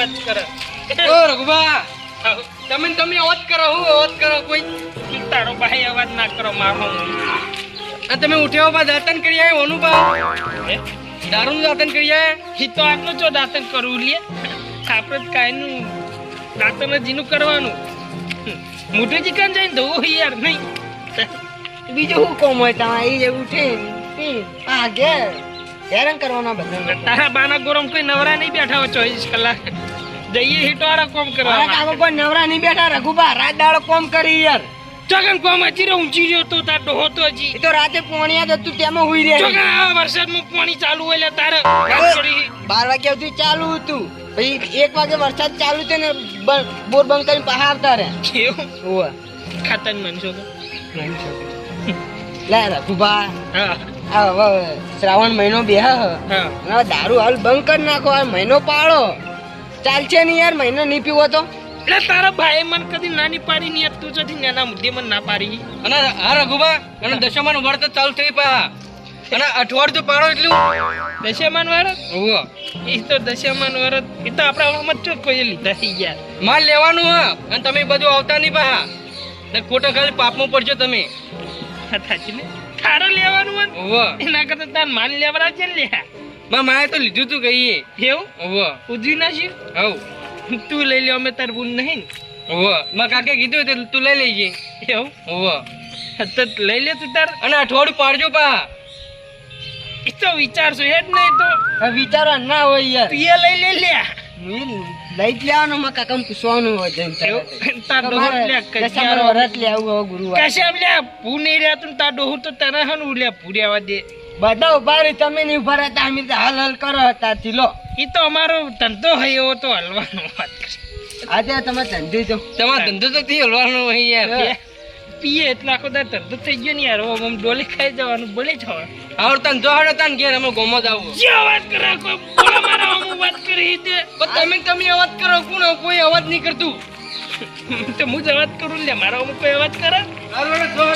અવાજ કરે. ઓ રઘુબા! તમે તમે અવાજ કરો હું અવાજ કરો કોઈ તારો ભાઈ અવાજ ના કરો મારો. આ તમે ઉઠ્યા બા દાતન કરી આવ્યા ઓનું બા? દારૂ નું દાતન કરી આવ્યા તો આટલું જો દાંતન કરવું લે. આપણે કાયનું દાંતન જ જીનું કરવાનું. મોટું ચિકન જઈને ધોવું યાર નહીં. બીજું શું કોમ હોય તમારે એ ઉઠે આ ઘેર હેરાન કરવાના બધા. તારા બાના ગોરમ કોઈ નવરા નહીં બેઠા હોય ચોવીસ કલાક. જઈએ હિટવાળા કોમ કરવા કાકો કોઈ નવરા નહીં બેઠા રઘુબા રાત દાડો કોમ કરી યાર. ચોકન કોમ હજી રે ઊંચી રહ્યો તો તાર ડોહો તો હજી. તો રાતે પોણિયા જ હતું તેમાં હુઈ રહ્યા ચોકન આ વરસાદમાં પાણી ચાલુ હોય એટલે તારે. બાર વાગ્યા સુધી ચાલુ હતું. પછી એક વાગે વરસાદ ચાલુ છે ને બોર બંધ કરીને પહાડ આવતા રહ્યા. કેવું? ઓવા. ખાતર મનશો તો? લે રઘુબા હા. આ હવે શ્રાવણ મહિનો બે હા. હવે દારૂ હાલ બંધ કરી નાખો આ મહિનો પાડો ચાલશે નહીં યાર મહિનો નહીં પીવો તો. એટલે તારા ભાઈ મને કદી નાની પાડી નહીં તું જતી નાના મુદ્દે મને ના પાડી. અને હા રઘુબા અને દશામાનું વર્ત ચાલુ થઈ પા અને અઠવાડિયું તો પાડો એટલું. દશામાન વાળો? ઓહો એ તો દશામાન વાર એ તો આપણા ઓળખમાં જ કોઈ લીધા થઈ ગયા માલ લેવાનું હા. અને તમે બધું આવતા નહીં પા ને ખોટો ખાલી પાપમાં પડજો તમે. સાચી ને. તારે લેવાનું? ઓહો એના કરતા તાર માન લેવડા છે ને લ્યા. માં માએ તો લીધું તું કહીએ. એવું? ઓહો ઉજવી નાખ્યું હવ. તું લઈ લે અમે તાર બુન નહીં ઓહો માં કાકે કીધું તો તું લઈ લેજે. ને એવું ઓહો તો લઈ લે તું તાર. અને અઠવાડિયું પાડજો પા. એ તો વિચારશું એ જ નહીં તો. વિચારવા ના હોય યાર. તું એ લઈ લે હું લઈ જ લેવાનું મારા કાકાને પૂછવાનું હોય જેમ તાર. વરત હવે ગુરુવાર. કશામ ભૂ નહીં ડોહર તો તને હન ઉલ્યા પૂર્યાવા દે બધા ઊભા રહી તમે નહીં ઊભા રહેતા અમે તો હાલ હલ કરો હતા લો. એ તો અમારો ધંધો હોય એવો તો હલવાનો વાત કરે. આજે તમે ધંધો તો તમારો ધંધો તો થી હલવાનો હોય યાર. પીએ એટલે આખો તાર ધંધો થઈ ગયો ને યાર. હવે આમ ડોલી ખાઈ જવાનું બોલે જવાનું આવ તને જો હડો તને ઘેર અમે ગોમો જ આવું. જે વાત કરે કોઈ બોલા મારા હું વાત કરી દે. તમે તમે અવાજ કરો કોણ કોઈ અવાજ નહીં કરતું. તો હું જ અવાજ કરું લે મારા અમુક કોઈ અવાજ કરે?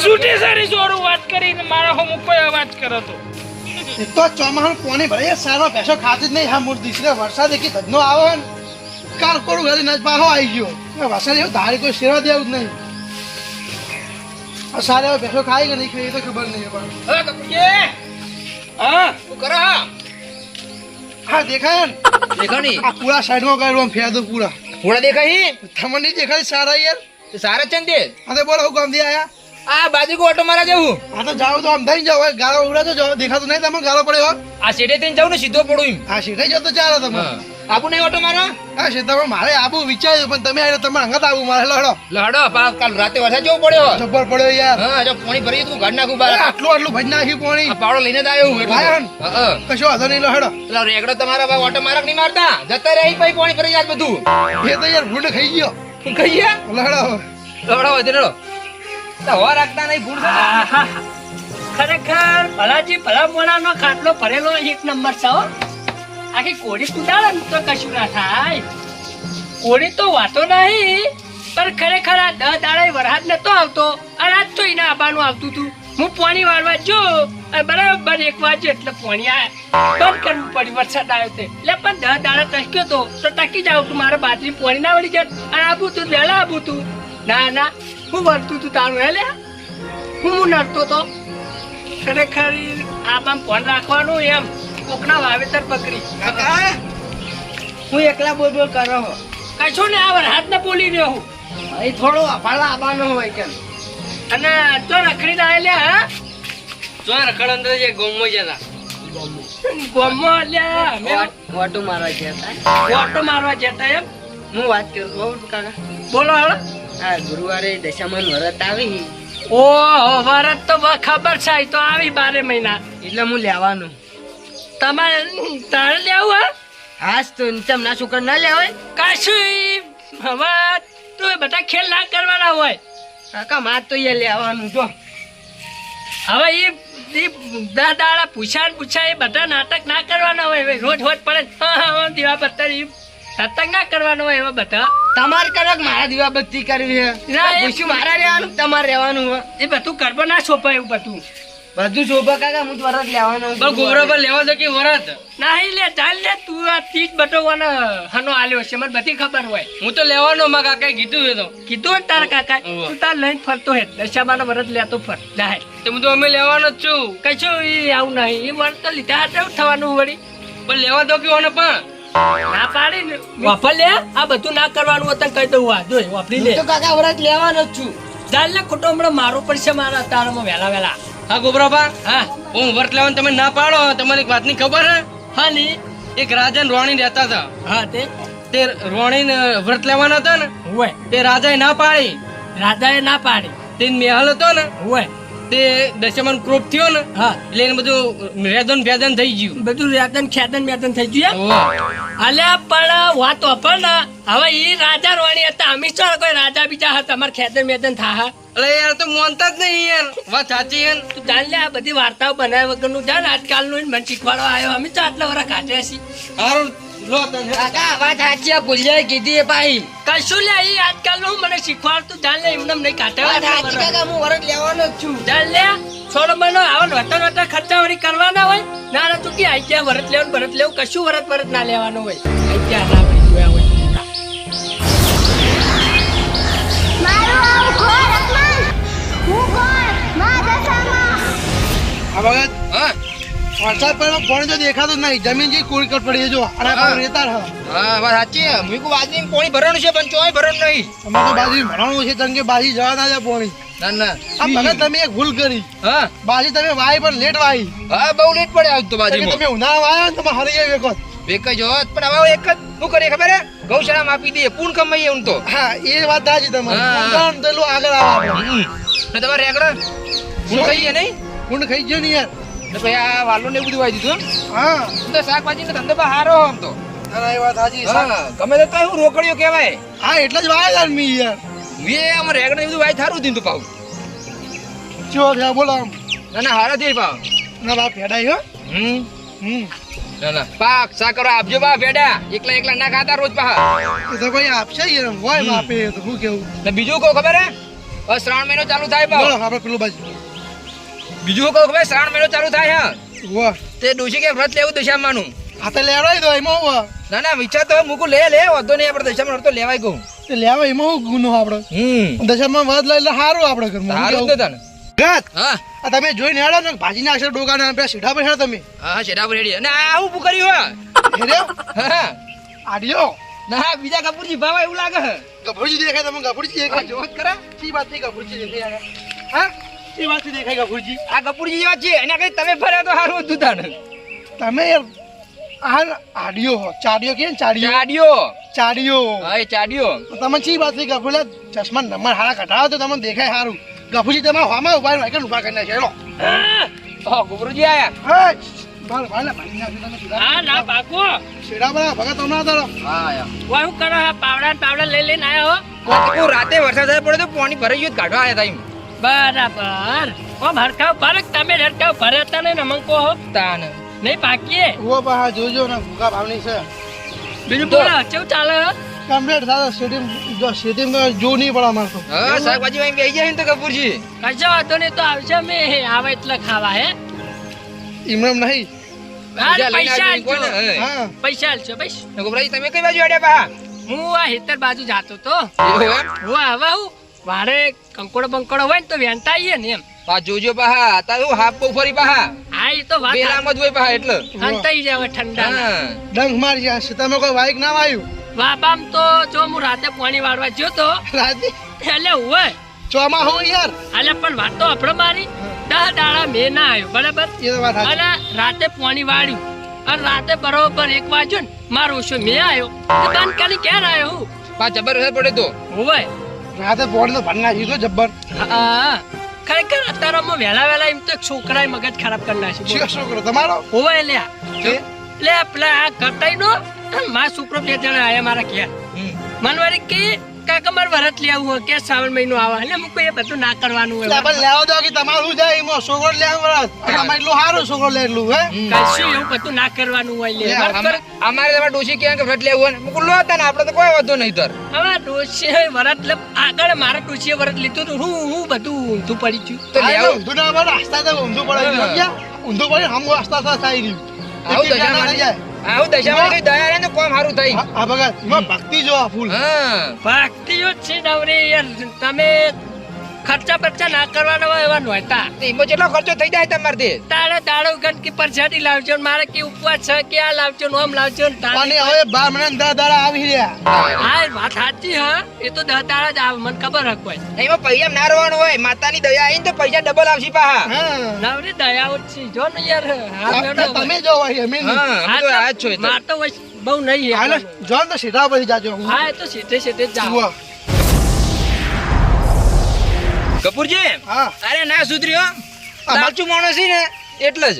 છૂટે સારી જોડું વાત કરીને મારા અમુક કોઈ અવાજ કરો તો. એક તો ચોમાસું પાણી ભરાય સારો ભેંસો ખાતી જ નહીં હા મૂળ દીસરે વરસાદ એકી ધંધો આવે ને કાલ કોડું ઘરે નજબાહો આવી ગયો. વરસાદ એવું ધારી કોઈ સેવા દેવું જ નહીં. આ સારા એવા ભેંસો ખાઈ કે નહીં ખાઈ એ તો ખબર નહીં પણ હા? શું કરો? હા હા દેખાય ને? દેખાણી આ પૂરા સાઈડમાં ગયેલું આમ ફેર દો પૂરા. થોડા દેખાય તમને દેખાય સારા યાર? સારા છે ને તે? બોલો હું કામ દે આયા? આ બાજુ કો ઓટો મારા જવું. આ તો જાવ તો આમ થઈ જાવ ગાળો ઉડા તો દેખાતો નહીં તમે ગાળો પડ્યો આ શેડે થઈને જાઉં ને સીધો પડું આ સીધા જાઓ તો ચાલો તમે. આબુ નહીં ઓટો મારો હા સીધા મારે આબુ વિચાર્યું પણ તમે આવ્યો તમારે અંગત આવું મારે લડો. લડો પા કાલ રાતે વરસાદ જેવો પડ્યો જબ્બર પડ્યો યાર. હા જો પાણી ભરી તું ઘર નાખું બાર આટલું આટલું ભજ નાખ્યું પાણી. આ પાવડો લઈને જ આવ્યો હું ને? કશો વાંધો નહીં લડો. એટલે રેગડો તમારા ભાઈ ઓટો મારક નહીં મારતા. જતા રહી પછી પાણી ભરી જાય બધું. એ તો યાર ભૂંડ ખાઈ ગયો. ખાઈ ગયા? લડો. વધે લડો હવા રાખતા નહીં ભૂંડ ખરેખર ભલાજી ભલા મોણાનો ખાટલો ભરેલો એક નંબર છે હો. આખી કોળી કુદાડે ને તો કશું ના થાય. કોળી તો વાતો નહીં, પણ ખરેખર આ દહ દાડે વરસાદ નતો આવતો. અને આજ તો એના આબાનું આવતું હતું. હું પાણી વાળવા જો બરાબર એક વાગ્યો એટલે પાણી આયા બંધ કરવું પડ્યું, વરસાદ આવ્યો તે. એટલે પણ દહ દાડા ટક્યો તો તો ટકી જાવ તું મારે બાજરી પાણી ના વળી જાય. અને આબુ તું લેલા આબુ તું ના ના, હું વરતું તું તારું, હે, લે? હું હું નડતો તો. ખરેખર આમાં ફોન રાખવાનું એમ. કોકના વાવેતર પકડી હું એકલા બોલ બોલ કરો હો. કશું ને આ હાથ ને બોલી રહ્યો હું. અહીં થોડો અફાળા આવવાનો હોય કે અને તો રખડી ના લે હા? જો રખડ અંદર જે ગોમો જતા ગોમો લ્યા ઓટો મારવા જતા હતા મારવા જતા એમ? હું વાત કરું બહુ કાકા. બોલો હળ આ ગુરુવારે દશામાન વરત આવી. ઓહો વરત તો ખબર છે એ તો આવી બારે મહિના. એટલે હું લેવાનું. તમારે તારે લેવું હા? તો તમના શુકર ના લેવાય કશું હવે તો એ બધા ખેલ ના કરવાના હોય. કાકા માર તો એ લેવાનું જો. હવે એ દસ દાડા પૂછા ને પૂછા એ બધા નાટક ના કરવાના હોય હવે રોજ રોજ પડે. દીવા બત્તર એ નાટક ના કરવાનું હોય એવા બધા. તમારે કરો મારા દીવા બત્તી કરવી ના, પૂછ્યું મારા રહેવાનું તમારે રહેવાનું એ બધું કરવા ના સોંપાય એવું બધું. બધું શોભા કાકા હું વરત લેવાનો. પણ ગોબરા પર લેવો દો કે વરત? નહીં લે ચાલ લે તું આ તીજ બટોવાનો હનો આલ્યો છે. મને બધી ખબર હોય. હું તો લેવાનો માં કાકા કીધું એ તો. કીધું ને તારા કાકા તું તાર લઈને ફરતો હે. દશામાનો વરત લેતો ફર. જાહે તો હું તો અમે લેવાનો જ છું. કશું એ આવું નહીં. એ વરત તો લીધા હતા થવાનું વળી. પણ લેવા દો કયો ઓને પણ. ના પાડી ને. વાપર લે. આ બધું ના કરવાનું હતું કહી દઉં આ. જોઈ વાપરી લે. તો કાકા વરત લેવાનો જ છું. ચાલ ને ખોટો હમણાં મારો પડશે મારા તારામાં વહેલા વહેલા. હા ગોબરાબા હા હું વર્ત લેવાનું તમે ના પાડો. તમને એક વાતની ખબર હે? હા ની એક રાજા ને રોણી રહેતા હતા. હા તે. તે રોણી વ્રત લેવાના હતા ને? હોય તે રાજાએ ના પાડી. રાજાએ ના પાડી. તે મહેલ હતો ને? હોય તે દશામાન ક્રોપ થયો ને હા. એટલે એને બધું રેદન ફેદન થઈ ગયું. બધું રેદન ખેદન મેદન થઈ ગયું. અલ્યા પણ વાત વાપર હવે એ રાજા રોણી હતા. અમે શું કોઈ રાજા બીજા હતા? અમારે ખેદન મેતન થા અરે યાર તો મોનતા જ નહીં યાર. વાત સાચી હે તું જાણ લે આ બધી વાર્તાઓ બનાવ્યા વગરનું જાણ. આજકાલનું મને શીખવાડવા આવ્યો. અમે તો આટલા વરા કાઢ્યા છીએ. લો તને કાકા વાત સાચી આ કીધી ભાઈ. કશું લે ઈ આજકાલનું મને શીખવાડતું. જાણ લે એમને નહીં કાઢ્યા વાત સાચી કાકા હું વરત લેવાનો જ છું. જાણ લે છોડ મનો આવા વટન વટન ખર્ચા વળી કરવાના હોય. ના ના તું કે આઈ ગયા વરત લેવાનું ભરત લેવું. કશું વરત વરત ના લેવાનું હોય. આઈ ગયા ના વળી જોયા હોય. આ વખત હા. વરસાદ પડ્યો પાણી તો દેખાતું જ નહીં. જમીન જે કુળકટ પડી જો અને આ રેતા હા વાત સાચી હે કો બાજી પાણી ભરવાનું છે પણ ચોય ભરવાનું નહીં. અમે તો બાજી ભરવાનું છે તંગે બાજી જવા ના દે પાણી. ના ના. આ ભગત તમે એક ભૂલ કરી. હા. બાજી તમે વાય પણ લેટ વાય હા બહુ લેટ પડે આજ તો બાજી તમે ઉનાળા વાયા ને તમે હરી જાય વેકો વેક જ હોત પણ હવે એક જ શું કરીએ ખબર હે ગૌશાળામાં આપી દઈએ પૂન કમાઈએ હું તો. હા એ વાત સાચી તમારી. હા. તો આગળ આવે. તમારે રેગડા? પૂન ખાઈએ નહીં? ઊંડ ખાઈ ગયો ને યાર. પછી આ વાલો ને એવું બધું વાઈ દીધું હા. તો શાકભાજી નો ધંધો સારો આમ તો. એ વાત સાચી હા ગમે તો હું રોકડીઓ કહેવાય. હા એટલે જ વાય યાર મી યાર. વે અમારે રેગડા ને બધું વાય થારું દીધું પાવ. ચો થયા બોલો આમ. ના ના હારા થઈ પાવ. ના બાપ ફેડાઈ હો. હમ? હમ. ના ના પાક સાકરો આપજો બા ભેડા. એકલા એકલા ના ખાતા રોજ પા તો ભાઈ આપશે યાર હોય બાપે તો શું કેવું? ને બીજું કહો ખબર હે? બસ શ્રાવણ મહિનો ચાલુ થાય બા આપણે પેલું બાજુ. બીજું કહું ભાઈ શ્રાવણ મહિનો ચાલુ થાય હા. વાહ. તે ડોશી કે વ્રત લેવું દશામાનું. આ તો લેવાય દો એમાં હું ના ના વિચાર તો મૂકું લે લે વાંધો નહીં આપણે દશામાં તો લેવાય કહું. તે લેવા એમાં હું ગુનો આપણે હમ. દશામાં વધ લઈ એટલે સારું આપણે ઘરમાં સારું તો તને. ગત હા. આ તમે જોઈને હેડો ને ભાજી નાખશો ડોકા ને પેલા સીધા પર હેડો તમે. હા સીધા પર રેડી અને આ હું કર્યું હા. હા. આડિયો. ના બીજા કપૂરજી ભાવ એવું લાગે ગભુરજી દેખાય તમે ગભુરજી દેખાય. જોત કરે સી વાતથી ગભુરજી દેખાય? હા? વાત દેખાય ગભુરજી આ કપૂરજી જેવા છે એના કઈ તમે ફર્યા તો સારું હતું તાને તમે આ આડિયો હો ચાડિયો કે ને ચાડિયો ચાડિયો ચાડિયો હા એ ચાડિયો તમે ચી વાતથી ગભુલા ચશ્મા નંબર હારા કઢાવો તો તમને દેખાય સારું ગભુજી તમારા હોમાં ઊભા રહો ઊભા કરી નાખે હેલો. હા કપૂરજી આયા. હા બાર ભાઈ ભાઈ નાખી તમે સીધા હા ના પાકો. શેડા ભગત હમણાં તારો હા આયા. વાહ હું કરો પાવડા પાવડા લઈ લઈને આવ્યો હો. રાતે વરસાદ થાય પડે તો પાણી ભરાઈ ગયું તો કાઢવા આયા તા બરાબર. ઓ ભરખાવ ભરક તમે ભરખાવ ભરતા નહીં ને નમંકો હો તાન નહીં પાકીએ? ઓ બા જોજો ને ભૂખા ભાવની છે. બીજું. બોલો કેવું ચાલે? હો? કમ્પ્લીટ થાય સ્ટેડિયમ જો સ્ટેડિયમ તો જો નહીં પડે અમારે તો. હા શાકભાજી વાઈ બેસી જાય ને તો કપૂરજી. કશો વાંધો નહીં તો આવશે મે આવે એટલે ખાવા હે? ઇમરામ નહીં. પૈસા આલજો હા. પૈસા આલજો ને તમે કઈ બાજુ અડ્યા બા હું આ હેતર બાજુ જાતો તો. હું આવા હું. વારે કંકોડો બંકોડો હોય ને તો વેનતા આવીએ ને એમ. પા જોજો પાહા તાર હું હાફ પગ ફરી પાહા. હા એ તો વાત બેલામાં જ હોય પાહા એટલે. અંતાઈ જાવ ઠંડા ડંખ મારી છે તમે કોઈ વાઈક ના વાયું? વાબામ તો જો હું રાતે પાણી વાળવા ગયો તો રાતે? એટલે હોય. ચોમા હો યાર. અલે પણ વાત તો આપણે મારી. દહ દાડા મેં ના આવ્યો બરાબર? એ વાત સાચી. અને રાતે પાણી વાળ્યું. અને રાતે બરોબર એક વાગ્યો ને મારો ઓછો મેં આવ્યો દુકાન બંધ કરી ક્યારે આવ્યો હું? પા જબરદસ્ત પડે તો. હોય. રાતે પોણી તો ભર નાખ્યું તો જબ્બર. હા ખરેખર અત્યારમાં વહેલા વહેલા એમ તો છોકરાએ મગજ ખરાબ કરી નાખ્યું. છોકરો તમારો? હોવે લ્યા એટલે પેલા આ કટાઈ નો મા છોકરો બે જણા આયા મારા ક્યાં. મનવારી કે કાકા મારે વરત લેવું હોય કે શ્રાવણ મહિનો આવે. એટલે મૂકો એ બધું ના કરવાનું હોય. પણ લેવા દો કે તમારું જાય એમાં છોકરો લેવું વરત. તમારે એટલું સારું છોકરો લે એટલું હે? કશું એવું બધું ના કરવાનું હોય લે. અમારે તમારે ડોશી ક્યાં કે વરત લેવું હોય મુકું લો હતા ને આપણે તો કોઈ વાંધો નહીં તર. હવે ડોશી વરત લે આગળ મારે ડોશીએ વરત લીધું તો. હું હું બધું ઊંધું પડી ગયું. તો લેવું ઊંધું ના પડે, રાસ્તા તો ઊંધું પડે છે, સમજ્યા? ઊંધું પડે હમ રાસ્તા તો થાય રહ્યું. આવું તો જાય. આવું દશામાં કઈ દયા રે ને કોમ સારું થઈ આ- આ ભગત, ભક્તિ જો આ ફૂલ. હા. ભક્તિ જો છે નવરી. યાર તમે ખર્ચા બર્ચા ના કરવાના હોય એવા નહોતા. એમાં કેટલો ખર્ચો થઈ જાય તમારથી. તારે દાડો ગંદકી પરસાદી લાવજો ને મારે કે ઉપવાસ છે કે આ લાવજો ને ઓમ લાવજો ને અને હવે બાર મને દસ દાડા આવી રહ્યા. હા વાત સાચી હા. એ તો દસ દાડા જ આવે મને ખબર હક હોય. એમાં પૈસા ના રહેવાનું હોય માતાની દયા આવીને તો પૈસા ડબલ આવશે પાહા. હા. નવરી દયાઓ જ છે જો ને યાર. તમે જો હોય અમે નહીં. હા તો આ છો માર તો બહુ નહીં હાલો, જો ને તો સીધા પછી જાજો. હા એ તો સીધે સીધે જાવ. કપૂરજી હા. અરે ના સુધર્યો સાચું માણસ છે ને એટલે જ.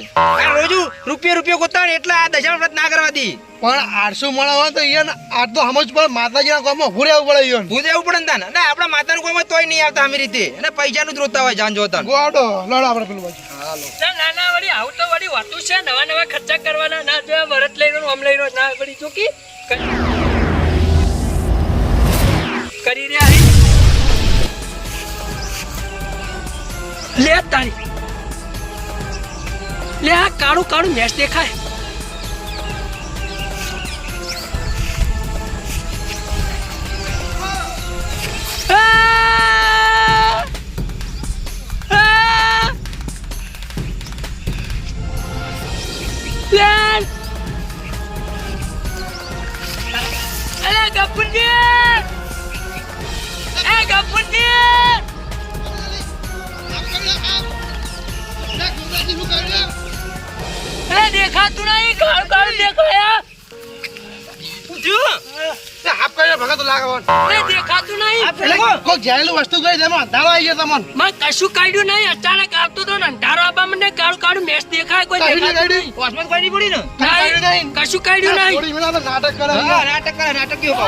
રોજુ રૂપિયા રૂપિયા ગોતા ને એટલે આ દશામાં વ્રત ના કરવા દી. પણ આઠસો મળવા હોય તો અહીંયા આઠ તો સમજ પડે માતાજીના કામમાં ભૂરે આવું પડે અહીંયા ભૂરે આવું પડે ને ના આપણા માતાનું કોઈ તોય નહીં આવતા અમે રીતે. અને પૈસાનું જ રોતા હોય જાન જોતા ગોડો લડ આપણે પેલું બાજુ. ના ના ના વળી આવું તો વળી વાતું છે. નવા નવા ખર્ચા કરવાના. ના જો વરત લઈ રહ્યો આમ લઈ રહ્યો. ના વળી ચોકી કરી રહ્યા લે તારી લે આ કાળું કાળું મેચ દેખાય! Eh, dia! દેખાતું નહીં કાળ કાળ દેખાયા તો દેખાતું નહીં. એટલે કોઈક ઝેરેલું વસ્તુ કરી દે અંધારો આવી ગયો તમને? મેં કશું કાઢ્યું નહીં અચાનક આવતો ને અંધારો આવવા મને કાળું કાળું મેચ દેખાય કોઈ નહીં, દેખાતું નહીં. કોઈ નહીં પડી ને કાઢ્યું નહીં. કશું કાઢ્યું નહીં. નાટક કરે નાટક કરે નાટક કેવું કહો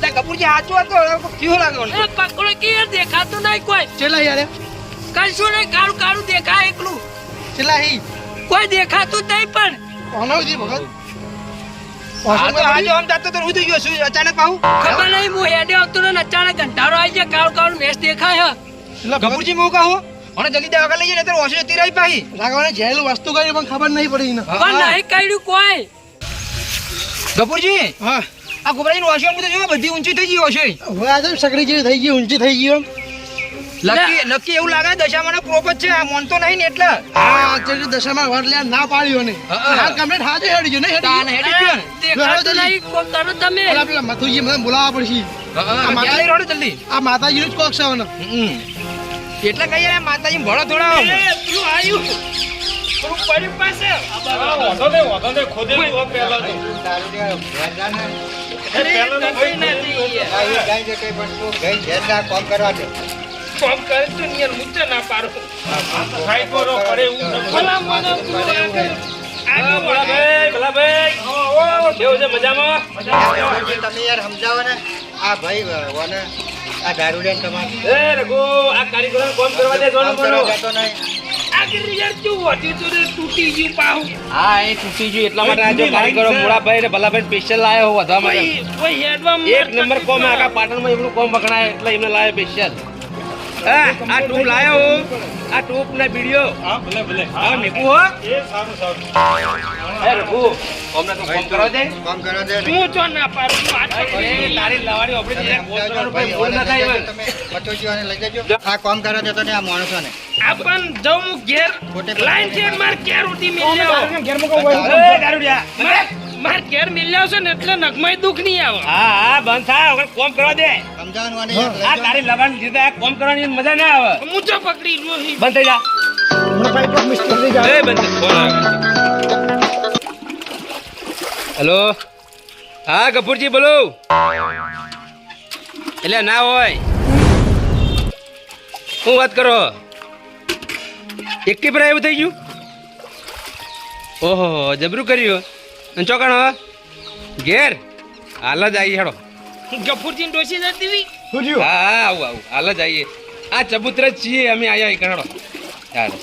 તા કપૂરજી સાચું હતો કેવું લાગે એ પકડો કે યાર દેખાતું નહીં કોઈ? ચેલા યાર કશું નહીં કાળું કાળું દેખાય એકલું. ચલા હી? કોઈ દેખાતું નહીં પણ. કોનો દી ભગત હા તો આમ તો હું થઈ ગયો શું અચાનક પાહું. ખબર નહીં હું હેડે આવતો ને અચાનક અંધારો આવી જાય કાળું કાળું મેચ દેખાય હ. એટલે ભગત કપૂરજી કહું અને જલ્દી લઈ જઈને અત્યારે ઓછો જતી રહી પાહી. લાગવાને ઝેરેલું વસ્તુ કરી પણ ખબર નહીં પડી એને. પણ નહીં કાઢ્યું કોઈ. કપૂરજી હા. આ ગોબરાજીનું ઓછો બધું જો બધી ઊંચી થઈ ગઈ ઓછો હવે આ સગડી જેવી થઈ ગઈ ઊંચી થઈ ગઈ. લકી લકી એવું લાગે દશામાં પ્રોપ જ છે. આ મોનતો નહીં ને એટલે. હા ચેલી દશામાં વર લ્યા ના પાડ્યો ને. હા, કમ્પ્લીટ હાજે હેડી ગયો નહીં તાન હેડી હેડી ગયો ને. નહીં કોઈ કરો તમે. પેલા મથુજી મને બોલાવવા પડશે. આ માતાજી રોડો જલ્દી? આ માતાજીનું જ કોક છે ને. એટલે કહીએ ને માતાજી ભળો થોડા પેલું આયુ. પેલું પડ્યું પાસે. કશું નથી યાર. કોમ કરે તો. પહેલા તો ના પાડું. ને આ ભાઈ વને આ દારૂ લઈને તમારે કામ કરવા જતો કેવું હતું તું રે, તૂટી ગયું પાહું. હા એ તૂટી ગયું. એટલા માટે આજે કારીગરો મોડાભાઈ ને ભલાભાઈ સ્પેશિયલ લાવ્યો હું વધવા માટે એક નંબર કોમ આખા પાટણમાં એમનું કોમ વખણાય એટલે એમને લાવ્યો સ્પેશિયલ હા આ ટૂપ લાયો હું. આ ટૂપ ને વીડિયો હા મેકું હો. એ રઘુ અમને તો ફોન કરો દે. ફોન કરો દે. ને. હું તો ના પાડું વાત એ કરી. તારી લવાડી ઓપડી દે કોમ સમજાવજો ભાઈ, ના થાય તમે પચોજીઓને લઈ જજો. આ કામ કરો દે તો ને આ માણસોને. આ પણ જાઉં હું ઘેર લાઈન ચેન માર ઘેર ઉઠી મિલ્યો એ દારૂડિયા. માર ઘેર મિલ્યો છે ને એટલે નગમાય દુઃખ નહીં આવે. હા હા બંધ થાય. હવે કોમ કરવા દે. સમજાવવાનું આ તારી લવાડી જીતે કોમ કરવાની મજા ના આવે. હું જો પકડી લો બંધ થઈ જા. એ બંધ ફોન આવે હેલો? હા કપૂરજી બોલો. એટલે ના હોય. શું વાત કરો? એકી પર એવું થઈ ગયું? ઓહો જબરું કર્યું. અને ચોકણ હવે? ઘેર. હાલ જ આવી હેડો. ગફુરજી ડોસી જતી હતી હા હા આવું આવું. હાલ જ આવીએ આ ચબૂતર જ છીએ અમે આયા અહીં કણાડો ચાલો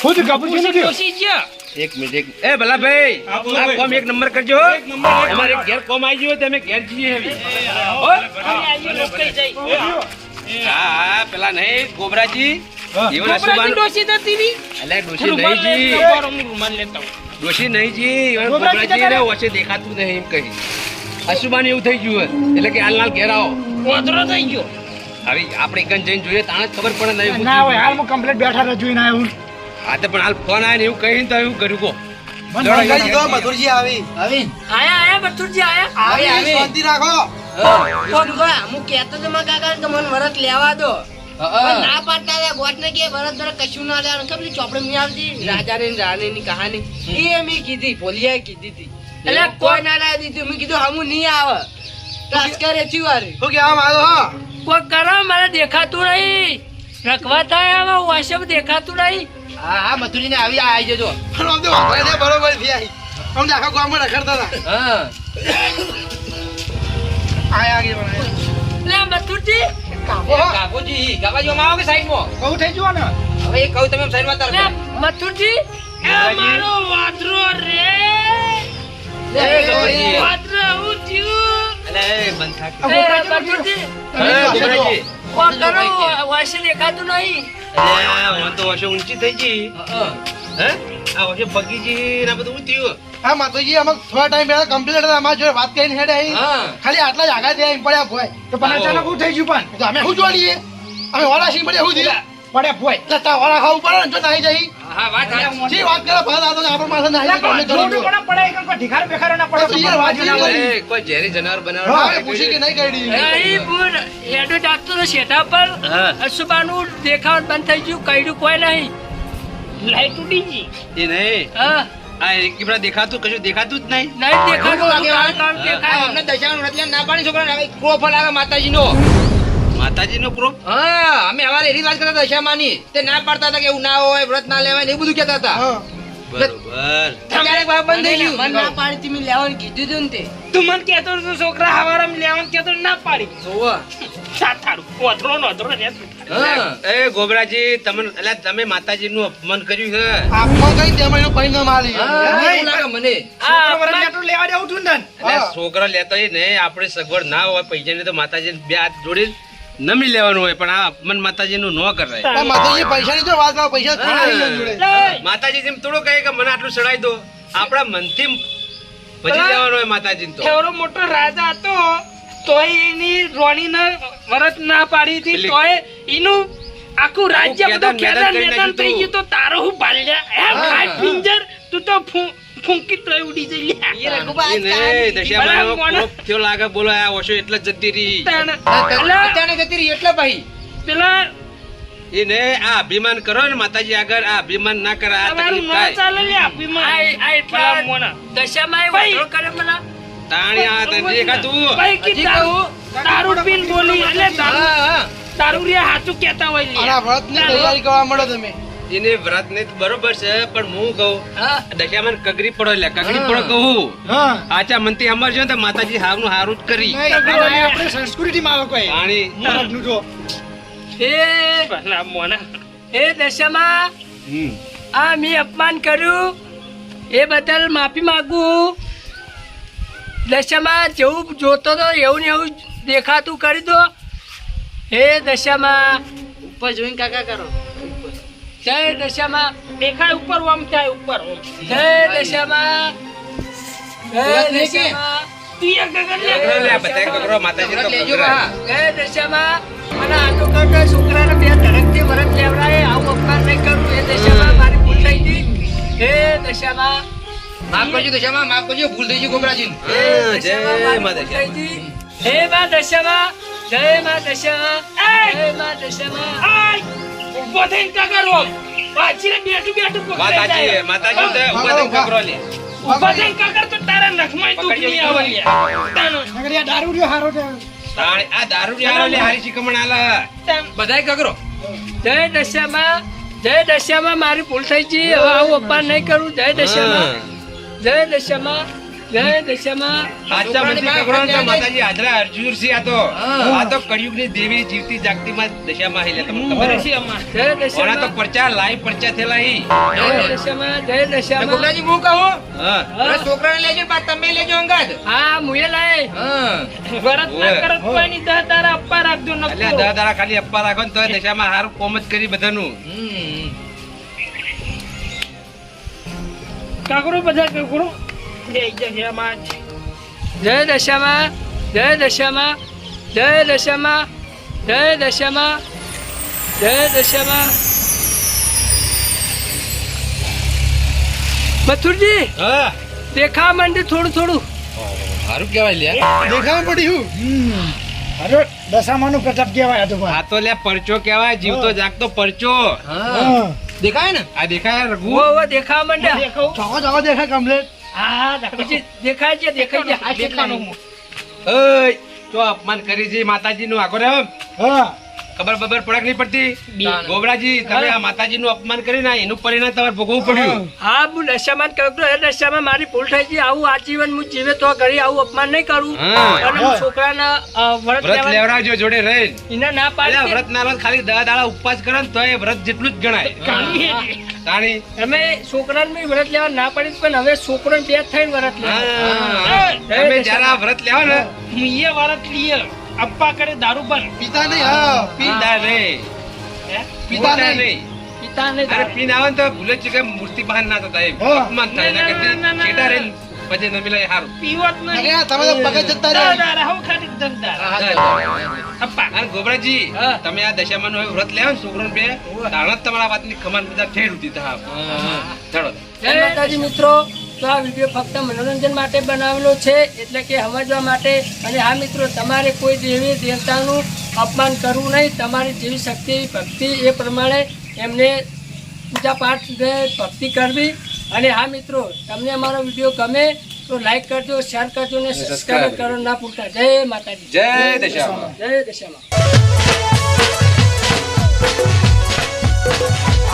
ખુદ થયું ડોસી જ્યાં? એક મિનિટ એક એ ભલા ભાઈ આ કોમ એક નંબર કરજો અમારે ઘેર કોમ આવી ગયો તમે ઘેર જઈએ હવે. હો? હા હા પેલા નહીં ગોબરાજી. ગફુરજી અશુબાન ડોસી જતી વી અલ્યા ડોશી નહીં જી. હું રૂમાલ લેતા આવું. ડોશી નહીં જી ગોબરાજી ને વચ્ચે દેખાતું નહીં એમ કહી. અશુબાન એવું થઈ ગયું હે. એટલે કે હાલ ઘેર આવો. વાંદરો થઈ ગયો? હવે આપણે એક જઈને જોઈએ તાણે જ ખબર પડે નહીં ના હોય હાલ હું કમ્પ્લેટ બેઠા રહે જોઈને આવ્યો હા. તો પણ હાલ ફોન આવે ને એવું કહીને તો એવું કર્યું કો મધુરજી આવી. આવી. આયા આયા બથુરજી આયા. આવી, આવી. શાંતિ રાખો. હું કહેતો તો મારા કાકા કે મને વરત લેવા દો. ના પાડતા હતા ગોઠને કે વરસ વરસ કશું ના લેવાનું. ખબર ચોપડી નહીં આવતી રાજા ને રાણી ની કહાની એ મેં કીધી ભોલિયા કીધી હતી. એટલે કોઈ ના લાવી દીધું. મેં કીધું હમું નહીં આવે. તો અસ્કર એથી વારી શું કહેવા માંગો હા. કોઈ કરો મને દેખાતું નહીં. રખવા થાય આમાં વાસમ દેખાતું નહીં. હા હા મથુરી ને આવી આવી જજો. બરોબરથી આવી અમને આખા ગામમાં રખડતા હતા. હા. આયા આગળ પણ લે બથુરજી કાકોજી ગાબાજીમાં આવો કે સાઈડમાં? કહું થઈ જુઓ ને. હવે એ કહું તમે સાઈડમાં લે તાર મથુરજી. એ મારો વાંદરો રે. વાંદરો અલે બંધ થાક એ. કરો? વાસે દેખાતું નહીં. અલે તો વર્ષે ઊંચી થઈ ગઈ. હે આ વર્ષે પગીજી ને બધું થયું હા માતાજી અમે થોડા ટાઈમ પહેલા કમ્પ્લીટ હતા અમારા જોડે વાત કરીને હેડે ખાલી આટલા જ આગળ થયા એમ પડ્યા ભોય. તો પણ અચાનક શું થઈ ગયું પણ? તો અમે શું જોડીએ? અમે ઓલા સિંહ પડે શું થયું? પડ્યા ભોય. એટલે તા વાળા ખાવું પડે ને જો નાઈ જઈ. હા વાત. વાત કરે ભાત નાઈ યાર વાત કોઈ ઝેરી બનાવવા પૂછી કે નહીં કરી એડો ડાક્ટર શેઠા પર હા. દેખાવ બંધ થઈ ગયું કઈડું કોઈ નહીં. લાઈટ ઉડી ગઈ. એ નહીં? હા. આ દેખાતું કશું દેખાતું જ નહીં. નહીં દેખાતું? દેખાય અમને દશાનું રતલિયા ના પાડી છોકરાને. હવે ક્રોફો લાગે માતાજીનો. માતાજીનો ક્રોપ હા અમે હવારે એની વાત કરતા હતા દશામાની. તે ના પાડતા હતા કે એવું ના હોય વ્રત ના લેવાય એવું બધું કહેતા હતા. બરોબર. બંધ થઈ ગયું મને મને ના પાડી તી લેવાનું કીધું હતું ને તે. તું મને કહેતો છોકરા હવારે લેવાનું કહેતો ના પાડી. જોવો. સાત થારું વાંદરો નો વાંદરો રે એ ગોબરાજી તમે એટલે તમે માતાજીનું અપમાન કર્યું છે. આપમાં કઈ તેમાં એનું પરિણામ આલી હા, એવું લાગે મને. આ છોકરા લેતા હોય ને આપણે સગવડ ના હોય પૈસાની તો માતાજી બે હાથ જોડી નમી લેવાનું હોય પણ આ અપમાન માતાજીનું ન કરાય. માતાજી માતાજી પૈસાની તો વાત પૈસા. માતાજી જેમ થોડું કહે કે મને આટલું ચડાઈ દો. આપણા મનથી ભજી જવાનું હોય માતાજી તો. મોટો રાજા હતો. તોય એની રોણીને વરત ના પાડી હતી તોય એનું આખું રાજ્ય બધું ખેદાન મેદાન થઈ ગયું તો તારો હું બાલ્યા હે ભાઈ પિંજર તું તો ફૂ- ફૂંકી ઉડી જઈ. થયો લાગે બોલો આ ઓછો એટલે જતી રહી. તાણે. હતી. અલા, અચાનક જતી રહી એટલે ભાઈ. પેલા એને આ અભિમાન કરો ને માતાજી આગળ આ અભિમાન ના કરા આ તકલીફ થાય. ચાલે લે આ- આ એટલા દશામાં એ ભાઈ. કરે મને? તાણી આ તને દેખાતું ભાઈ કી તારું દારૂ દારૂ બોલી એટલે તારું હા હા. રે હાચું કહેતા હોય લે. આના વ્રતની તૈયારી કરવા મળો તમે. એને વ્રત ને બરોબર છે પણ હું કહું હા. દશામાન કગરી પડો એટલે કગરી પડો કહું. આચા મનથી અમર જો તો માતાજી હારનું હારું જ કરી. આપણે સંસ્કૃતિ માં આવો કોઈ. પાણી નું જો. હે મોના. હે દશામાં. આ મેં અપમાન કર્યું. એ બદલ માફી માંગુ દશામાં જેવું જોતો તો એવું ને એવું દેખાતું કરી દો. હે દશામાં. ઉપર જોઈને કાકા કરો. જય દશામાં. દેખાય ઉપર ઓમ થાય ઉપર ઓમ. જય દશામાં. જય? દશામાં. છોકરાને બે ધડકથી વરત લેવડાય આવું અપમાન નહીં કરું. એ દશામાં મારી ભૂલ થઈ ગઈ. હે દશામાં. માફ કરજો દશામાં માફ કરજો ભૂલ થઈ ગઈ ગોબરાજી જય માતા હે મા દશામાં જય મા દશામાં જય મા દશામાં. ઊભો થઈને કગર. પાછી બેઠું બેઠું માતાજી માતાજી તો ઊભો થઈને કગરો લે ઊભો થઈને કગર તો તારા નખમાં દુઃખની આવે લે. તાનો. નગર દારૂ રહ્યો હારો છે તાણી આ દારૂ યારો લે હારી શિકમણ આલા. બધાય કગરો જય દશામાં જય દશામાં મારી ભૂલ થઈ ગઈ. હવે આવું અપમાન નહીં કરું. જય દશામાં. જય દશામાં જય દશામાં. માતાજી આદરા અર્જુન આ તો. આ તો કળિયુગની દેવી જીવતી જાગતી માં દશામાં હિલે તમને ખબર છે જય ઓના તો પરચા લાઈવ પરચા થયેલા હી. જય દશામાં જય દશામાં. ગોગલાજી હું કહું? હા. પેલા છોકરાને લેજો પાછ તમે લેજો અંગાત. હા મુએ લાય. હા. વરત ના ઓવે. કોઈ ની દહ તારા અપ્પા રાખજો એટલે દહ દાડા ખાલી અપ્પા રાખો ને તો દશામાં હારું કોમ જ કરી બધાનું. હમ. કાકડો બધા કાકરો. જય જગ્યામાં જય દશામાં જય દશામાં જય દશામાં જય દશામાં જય દશામાં. મથુરજી હા. દેખા માંડી થોડું થોડું. સારું કહેવાય લ્યા. દેખાવા પડ્યું અરે દશામાનું પ્રતાપ કહેવાય આ તો આ તો લે પરચો કહેવાય જીવતો જાગતો પરચો. હા. દેખાય ને? આ દેખાય રઘુ ઓ ઓ દેખા માંડ્યા. દેખાવ. ચોકો ચોકો દેખાય કમ્પ્લેટ હા પછી દેખાય છે દેખાય છે. આ કેટલાનો. ઓય તો અપમાન કરી છે માતાજી નું આખો રામ હા. ખબર બબર પડક નહીં પડતી. ગોબરાજી તમે આ માતાજી નું અપમાન કરી ના એનું પરિણામ તમારે ભોગવવું પડ્યું. હા હું દશામાં કહું તો એ નશામાં મારી ભૂલ થઈ ગઈ આવું આજીવન હું જીવે તો કરી આવું અપમાન નહીં કરું. હા. અને હું છોકરાના વ્રત લેવડાવજો જોડે રહી એને ના પાડે વ્રત ના ખાલી દહ દાડા ઉપવાસ કરે ને તો એ વ્રત જેટલું જ ગણાય. તાણી. અમે છોકરાને વ્રત લેવા ના પાડી પણ હવે છોકરો બે થઈને વ્રત લેવા. તમે જયારે વ્રત લેવા ને મુઈએ વ્રત લીએ. અપ્પા કરે દારૂ બંધ પિતા નહીં હા પીતા નહીં. પિતા નહીં. નહીં. પિતા ને અરે પીને આવે તો ભૂલે છે કે મૂર્તિ બહાર ના થતા એમ અપમાન થાય ના, એના ના, ના, કરતી ના, છેટા પછી નમી લે હારું. પીવત નહીં. અરે તમે તો પગે જતા ખાલી અપ્પા. ગોબરાજી તમે આ દશામાં હોય વ્રત લેવા ને છોકરો બે તમારા વાત તમારા વાતની ખમાન બધા ઠેર ઉતી થા ચલો. જય માતાજી મિત્રો તો આ વીડિયો ફક્ત મનોરંજન માટે બનાવેલો છે એટલે કે સમજવા માટે. અને હા મિત્રો તમારે કોઈ દેવી દેવતાનું અપમાન કરવું નહીં તમારી જેવી શક્તિ ભક્તિ એ પ્રમાણે એમને પૂજા પાઠ ભક્તિ કરવી. અને હા મિત્રો તમને અમારો વીડિયો ગમે તો લાઈક કરજો શેર કરજો અને સબસ્ક્રાઈબ કરો ના ભૂલતા. જય માતાજી. જય દશામાં. જય દશામાં.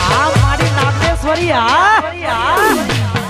આ મારી નાગેશ્વરી આ